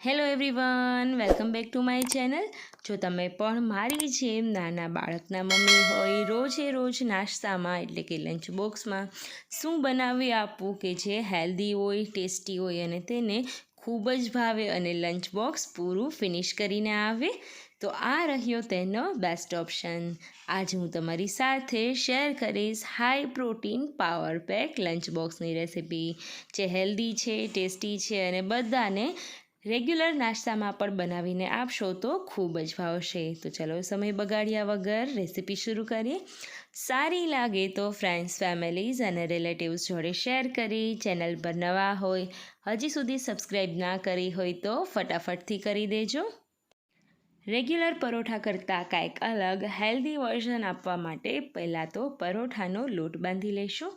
Hello everyone welcome back to my channel જો તમે પણ મારી જેમ નાના બાળકના મમ્મી હોય, રોજે રોજ નાસ્તામાં એટલે કે લંચ બોક્સમાં શું બનાવી આપવું કે જે હેલ્ધી હોય ટેસ્ટી હોય અને તેને ખૂબ જ ભાવે અને લંચ બોક્સ પૂરું ફિનિશ કરીને આવે, તો આ રહ્યો તેનો બેસ્ટ ઓપ્શન આજે હું તમારી સાથે શેર કરીશ high protein power pack lunch બોક્સની રેસિપી જે હેલ્ધી છે ટેસ્ટી છે અને બધાને રેગ્યુલર નાસ્તામાં પણ બનાવીને આપશો તો ખૂબ જ ભાવશે તો ચલો સમય બગાડ્યા વગર રેસીપી શરૂ કરીએ. સારી લાગે તો ફ્રેન્ડ્સ ફેમિલીઝ અને રિલેટિવ્સ જોડે શેર કરી. ચેનલ પર નવા હોય, હજી સુધી સબસ્ક્રાઈબ ના કરી હોય તો ફટાફટથી કરી દેજો. રેગ્યુલર પરોઠા કરતાં કાંઈક અલગ હેલ્ધી વર્ઝન આપવા માટે પહેલાં તો પરોઠાનો લોટ બાંધી લઈશું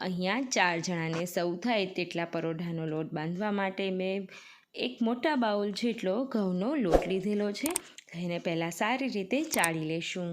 અહીંયા ચાર જણાને સૌ થાય તેટલા પરોઠાનો લોટ બાંધવા માટે મેં એક મોટા બાઉલ જેટલો ઘઉંનો લોટ લીધેલો છે. એને પહેલાં સારી રીતે ચાળી લેશું.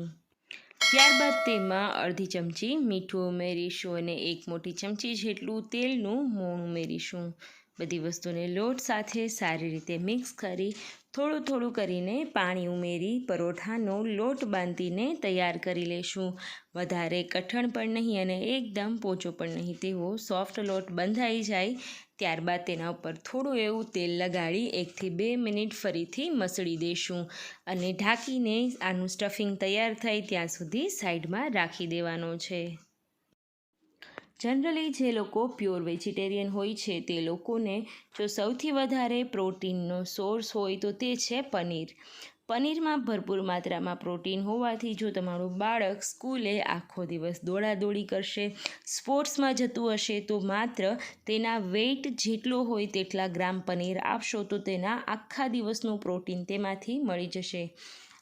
ત્યારબાદ તેમાં અડધી ચમચી મીઠું ઉમેરીશું અને એક મોટી ચમચી જેટલું તેલનું મોણ ઉમેરીશું. બધી વસ્તુને લોટ સાથે સારી રીતે મિક્સ કરી થોડું થોડું કરીને પાણી ઉમેરી પરોઠાનો લોટ બાંધીને તૈયાર કરી લેશું. વધારે કઠણ પણ નહીં અને એકદમ પોચો પણ નહીં, તેવો સોફ્ટ લોટ બંધાઈ જાય ત્યારબાદ તેના ઉપર થોડું એવું તેલ લગાડી એકથી બે મિનિટ ફરીથી મસળી દેશું અને ઢાંકીને આનું સ્ટફિંગ તૈયાર થાય ત્યાં સુધી સાઈડમાં રાખી દેવાનો છે. જનરલી જે લોકો પ્યોર વેજીટેરિયન હોય છે તે લોકોને જો સૌથી વધારે પ્રોટીનનો સોર્સ હોય તો તે છે પનીર. પનીરમાં ભરપૂર માત્રામાં પ્રોટીન હોવાથી જો તમારું બાળક સ્કૂલે આખો દિવસ દોડાદોડી કરશે, સ્પોર્ટ્સમાં જતું હશે, તો માત્ર તેના વેઇટ જેટલો હોય તેટલા ગ્રામ પનીર આપશો તો તેના આખા દિવસનું પ્રોટીન તેમાંથી મળી જશે.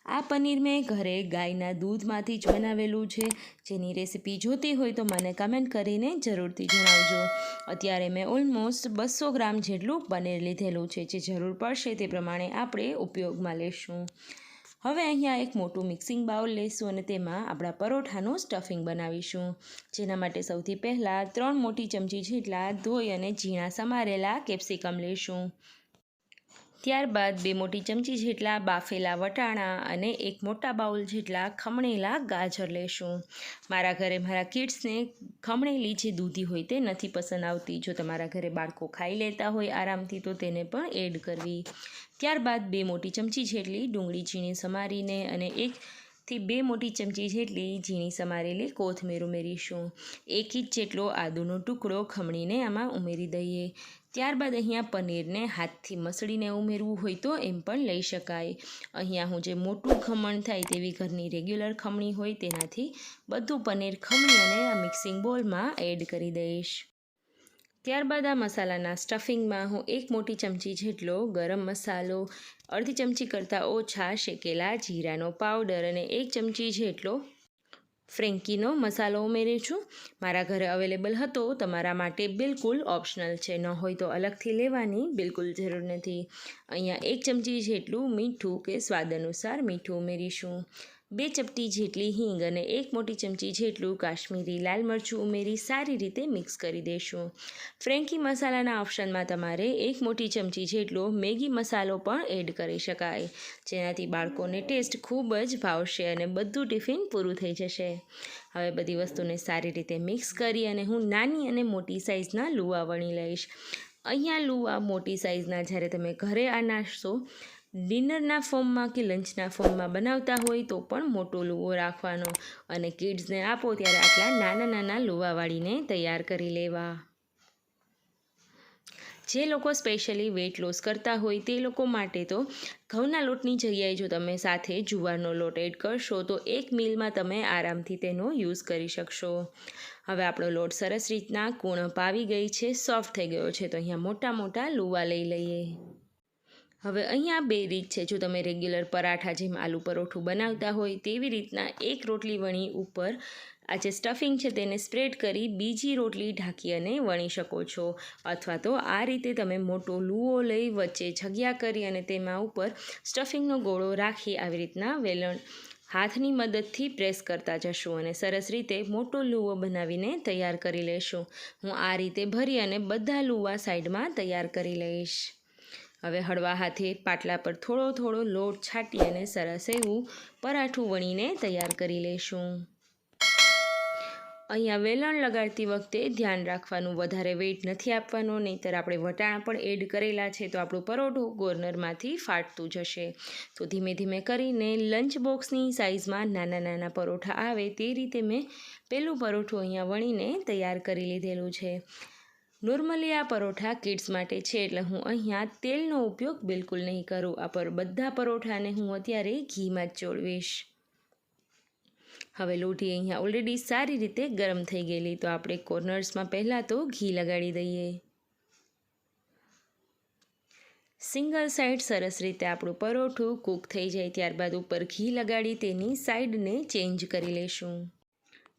આ પનીર મેં ઘરે ગાયના દૂધમાંથી જ બનાવેલું છે. જેની રેસીપી જોતી હોય તો મને કમેન્ટ કરીને જરૂરથી જણાવજો. અત્યારે મેં ઓલમોસ્ટ બસો ગ્રામ જેટલું પનીર લીધેલું છે. જે જરૂર પડશે તે પ્રમાણે આપણે ઉપયોગમાં લેશું. હવે અહીંયા એક મોટું મિક્સિંગ બાઉલ લઈશું અને તેમાં આપણા પરોઠાનું સ્ટફિંગ બનાવીશું. જેના માટે સૌથી પહેલાં ત્રણ મોટી ચમચી જેટલા ધોઈ અને ઝીણા સમારેલા કેપ્સિકમ લઈશું ત્યારબાદ બે મોટી ચમચી જેટલા બાફેલા વટાણા અને એક મોટા બાઉલ જેટલા ખમણેલા ગાજર લેશું. મારા ઘરે મારા કિડ્સને ખમણેલી જે દૂધી હોય તે નથી પસંદ આવતી. જો તમારા ઘરે બાળકો ખાઈ લેતા હોય આરામથી, તો તેને પણ એડ કરવી. ત્યારબાદ બે મોટી ચમચી જેટલી ડુંગળી ઝીણી સમારીને અને એક થી બે મોટી ચમચી જેટલી ઝીણી સમારેલી કોથમીર ઉમેરીશું. એક ઇંચ જેટલો આદુનો ટુકડો ખમણીને આમાં ઉમેરી દઈએ. ત્યારબાદ અહીંયા પનીરને હાથથી મસળીને ઉમેરવું હોય તો એમ પણ લઈ શકાય. અહીંયા હું જે મોટું ખમણ થાય તેવી ઘરની રેગ્યુલર ખમણી હોય તેનાથી બધું પનીર ખમણી અને મિક્સિંગ બોલમાં એડ કરી દઈશ. ત્યારબાદ આ મસાલાના સ્ટફિંગમાં હું એક મોટી ચમચી જેટલો ગરમ મસાલો, અડધી ચમચી કરતાં ઓછા શેકેલા જીરાનો પાવડર અને એક ચમચી જેટલો ફ્રેન્કીનો મસાલો ઉમેરું છું. મારા ઘરે અવેલેબલ હતો. તમારા માટે બિલકુલ ઓપ્શનલ છે. ન હોય તો અલગથી લેવાની બિલકુલ જરૂર નથી. અહીંયા એક ચમચી જેટલું મીઠું કે સ્વાદ અનુસાર મીઠું ઉમેરીશું. બે ચપટી જેટલી હિંગ અને એક મોટી ચમચી જેટલું કાશ્મીરી લાલ મરચું ઉમેરી સારી રીતે મિક્સ કરી દઈશું ફ્રેન્કી મસાલાના ઓપ્શનમાં તમારે એક મોટી ચમચી જેટલો મેગી મસાલો પણ એડ કરી શકાય. જેનાથી બાળકોને ટેસ્ટ ખૂબ જ ભાવશે અને બધું ટિફિન પૂરું થઈ જશે. હવે બધી વસ્તુને સારી રીતે મિક્સ કરી અને હું નાની અને મોટી સાઇઝના લુવા વણી લઈશ. અહીંયા લુવા મોટી સાઇઝના જ્યારે તમે ઘરે આ નાશશો ડિનરના ફોર્મમાં કે લંચના ફોર્મમાં બનાવતા હોય તો પણ મોટો લુવો રાખવાનો અને કિડ્સને આપો ત્યારે આટલા નાના નાના લુવા વાળીને તૈયાર કરી લેવા. જે લોકો સ્પેશિયલી વેઇટ લોસ કરતા હોય તે લોકો માટે તો ઘઉંના લોટની જગ્યાએ જો તમે સાથે જુવારનો લોટ એડ કરશો તો એક મિલમાં તમે આરામથી તેનો યુઝ કરી શકશો. હવે આપણો લોટ સરસ રીતના કૂણ પાવી ગઈ છે સોફ્ટ થઈ ગયો છે, તો અહીંયા મોટા મોટા લુવા લઈ લઈએ. હવે અહીંયા બે રીત છે. જો તમે રેગ્યુલર પરાઠા જેમ આલુ પરોઠું બનાવતા હોય તેવી રીતના એક રોટલી વણી ઉપર આ જે સ્ટફિંગ છે તેને સ્પ્રેડ કરી બીજી રોટલી ઢાંકી અને વણી શકો છો. અથવા તો આ રીતે તમે મોટો લૂવો લઈ વચ્ચે જગ્યા કરી અને તેમાં ઉપર સ્ટફિંગનો ગોળો રાખી આવી રીતના વેલણ હાથની મદદથી પ્રેસ કરતા જશું અને સરસ રીતે મોટો લૂવો બનાવીને તૈયાર કરી લેશું. હું આ રીતે ભરી અને બધા લૂવા સાઈડમાં તૈયાર કરી લઈશ. હવે હળવા હાથે પાટલા પર થોડો થોડો લોટ છાંટી અને સરસ એવું પરાઠું વણીને તૈયાર કરી લઈશું અહીંયા વેલણ લગાડતી વખતે ધ્યાન રાખવાનું વધારે વેઇટ નથી આપવાનો, નહીંતર આપણે વટાણા પણ એડ કરેલા છે તો આપણું પરોઠું કોર્નરમાંથી ફાટતું જશે. તો ધીમે ધીમે કરીને લંચ બોક્સની સાઇઝમાં નાના નાના પરોઠા આવે તે રીતે મેં પહેલું પરોઠું અહીંયા વણીને તૈયાર કરી લીધેલું છે. નોર્મલી આ પરોઠા કિડ્સ માટે છે એટલે હું અહીંયા તેલનો ઉપયોગ બિલકુલ નહીં કરું. આ પર બધા પરોઠાને હું અત્યારે ઘીમાં જ ચોળવીશ. હવે લોઢી અહીંયા ઓલરેડી સારી રીતે ગરમ થઈ ગયેલી. તો આપણે કોર્નર્સમાં પહેલાં તો ઘી લગાડી દઈએ. સિંગલ સાઈડ સરસ રીતે આપણું પરોઠું કૂક થઈ જાય. ત્યારબાદ ઉપર ઘી લગાડી તેની સાઈડને ચેન્જ કરી લઈશું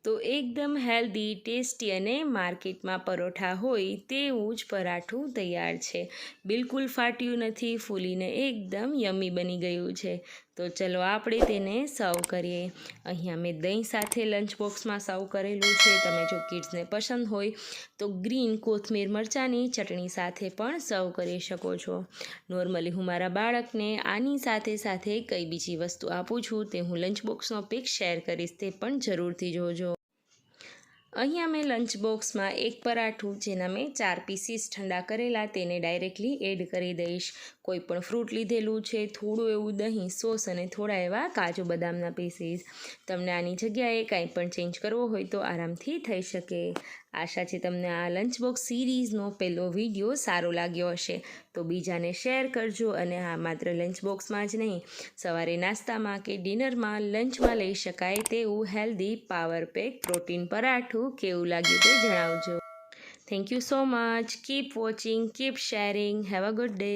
તો એકદમ હેલ્ધી, ટેસ્ટી અને માર્કેટમાં પરોઠા હોય તેવું જ પરાઠું તૈયાર છે. બિલકુલ ફાટ્યું નથી, ફૂલીને એકદમ યમી બની ગયું છે. તો ચલો આપણે તેને સર્વ કરીએ. અહીંયા મેં દહીં સાથે લંચ બોક્સમાં સર્વ કરેલું છે. તમે જો કિડ્સને પસંદ હોય તો ગ્રીન કોથમીર, મરચાંની ચટણી સાથે પણ સર્વ કરી શકો છો. નોર્મલી હું મારા બાળકને આની સાથે સાથે કઈ બીજી વસ્તુ આપું છું તે હું લંચ બોક્સનો પિક શેર કરીશ તે પણ જરૂરથી જોજો. અહીંયા મેં લંચ બોક્સમાં એક પરાઠું, જેના મેં ચાર પીસીસ ઠંડા કરેલા, તેને ડાયરેક્ટલી એડ કરી દઈશ. કોઈ પણ ફ્રૂટ લીધેલું છે, થોડું એવું દહીં સોસ અને થોડા એવા કાજુ બદામના પીસીસ તમને આની જગ્યાએ કાંઈ પણ ચેન્જ કરવો હોય તો આરામથી થઈ શકે. આશા છે તમને આ લંચ બોક્સ સિરીઝનો પહેલો વીડિયો સારો લાગ્યો હશે. તો બીજાને શેર કરજો અને આ માત્ર લંચ બોક્સમાં જ નહીં, સવારે નાસ્તામાં કે ડિનરમાં લંચમાં લઈ શકાય તેવું હેલ્ધી પાવર પેક પ્રોટીન પરાઠું કેવું લાગ્યું તે જણાવજો. Thank you so much keep watching keep sharing have a good day